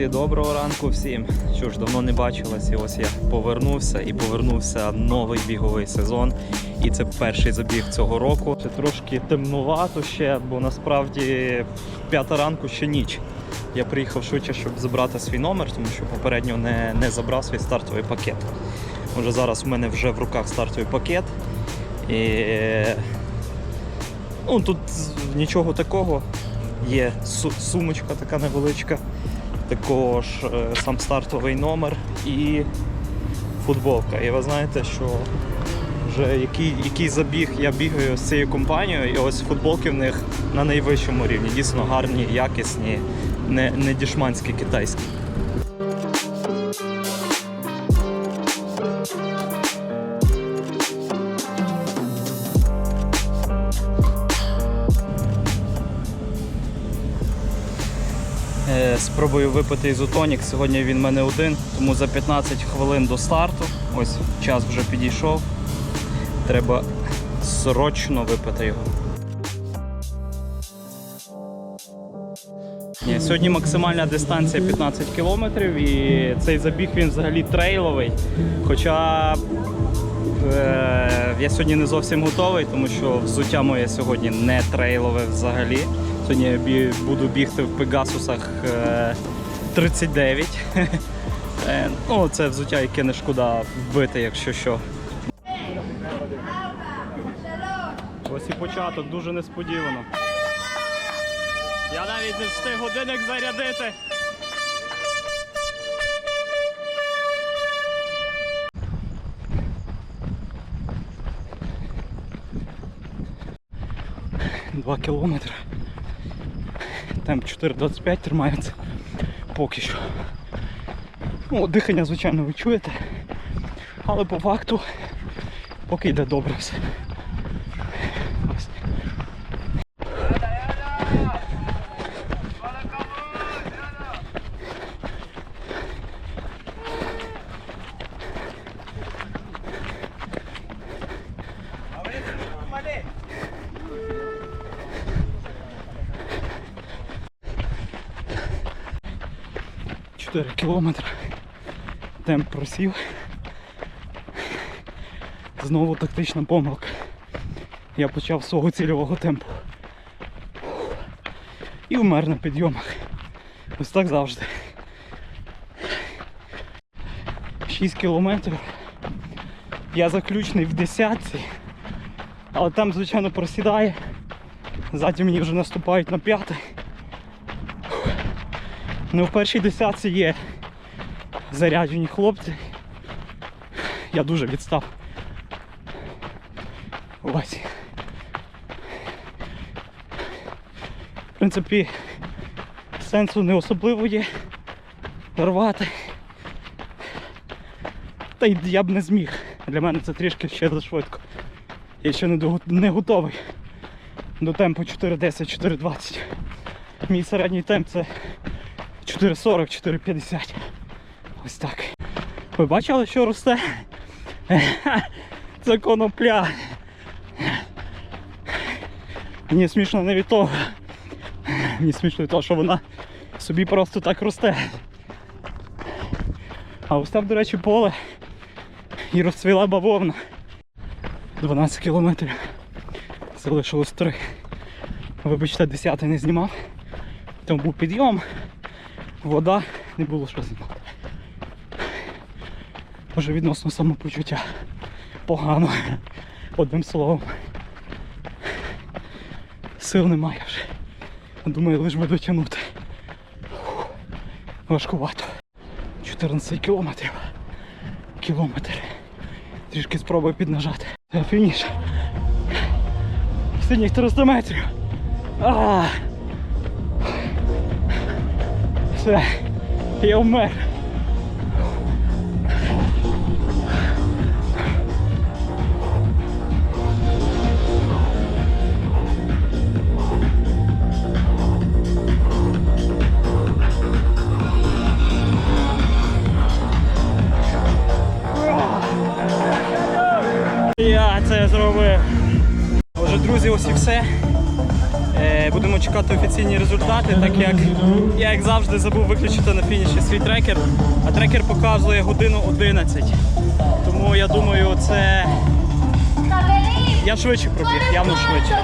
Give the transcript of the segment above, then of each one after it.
Друзі, доброго ранку всім. Що ж, давно не бачились, і ось я повернувся і повернувся новий біговий сезон. І це перший забіг цього року. Це трошки темнувато ще, бо насправді п'ята ранку ще ніч. Я приїхав швидше, щоб забрати свій номер, тому що попередньо не, не забрав свій стартовий пакет. Отже, зараз у мене вже в руках стартовий пакет. І ну, тут нічого такого. Є сумочка така невеличка, також е, сам стартовий номер і футболка. І ви знаєте, що вже який, який забіг я бігаю з цією компанією, і ось футболки в них на найвищому рівні. Дійсно гарні, якісні, не, не дішманські китайські. Спробую випити ізотонік. Сьогодні він в мене один, тому за 15 хвилин до старту. Ось час вже підійшов. Треба срочно випити його. Ні, сьогодні максимальна дистанція 15 кілометрів і цей забіг він взагалі трейловий. Хоча е, я сьогодні не зовсім готовий, тому що взуття моє сьогодні не трейлове взагалі. Сьогодні я бі- буду бігти в Пегасусах е, 39. Е, ну, це взуття, яке не шкода вбити, якщо що. Ось і початок дуже несподівано. Я навіть не встиг годинник зарядити. Два кілометри. Темп 4,25 тримається поки що. Ну, дихання, звичайно, ви чуєте. Але по факту поки йде добре все. 4 кілометри. Темп просів. Знову тактична помилка. Я почав з свого цільового темпу. І вмер на підйомах. Ось так завжди. 6 кілометрів. Я заключний в десятці, але там, звичайно, просідає. Ззаді мені вже наступають на п'яте. Ну, в першій десятці є заряджені хлопці. Я дуже відстав. Ось. В принципі, сенсу не особливо є рвати. Та й я б не зміг. Для мене це трішки ще зашвидко. Я ще не, готовий до темпу 4.10, 4.20. Мій середній темп це 4.40, 4.50. Ось так. Ви бачили, що росте? Це конопля. Мені смішно не від того. Мені смішно від того, що вона собі просто так росте. А ось там, до речі, поле і розцвіла бавовна. 12 кілометрів. Залишилось 3. Вибачте, 10 не знімав. Там був підйом, вода, не було що знімати. Може відносно самопочуття. Погано. Одним словом. Сил немає вже. Думаю, лиш би дотягнути. Важкувато. 14 кілометрів. Кілометр. Трішки спробую піднажати. Фініш. Останніх 300 метрів. А! Все. Я вмер. Я це зробив. Отже, друзі, ось і все. Е, Будемо чекати. офіційні результати, так як я, як завжди, забув виключити на фініші свій трекер, а трекер показує годину 11. Тому я думаю, це я швидше пробіг, явно швидше.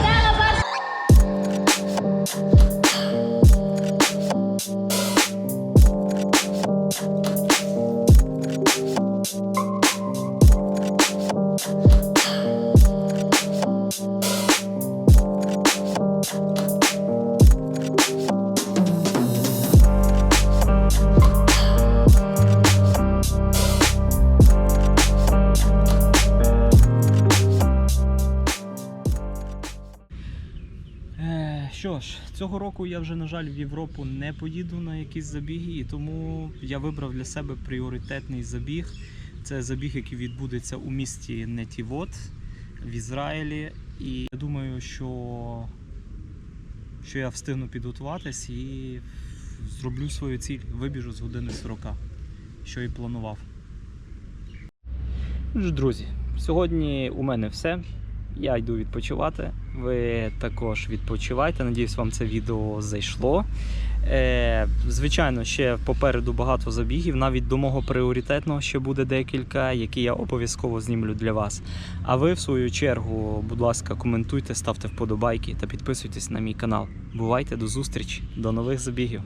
Що ж, цього року я вже, на жаль, в Європу не поїду на якісь забіги, і тому я вибрав для себе пріоритетний забіг. Це забіг, який відбудеться у місті Нетівот в Ізраїлі. І я думаю, що, що я встигну підготуватись і зроблю свою ціль. Вибіжу з години 40, що і планував. Ну друзі, сьогодні у мене все. Я йду відпочивати. Ви також відпочивайте. Надіюсь, вам це відео зайшло. Е, звичайно, ще попереду багато забігів. Навіть до мого пріоритетного ще буде декілька, які я обов'язково знімлю для вас. А ви, в свою чергу, будь ласка, коментуйте, ставте вподобайки та підписуйтесь на мій канал. Бувайте до зустрічі, до нових забігів.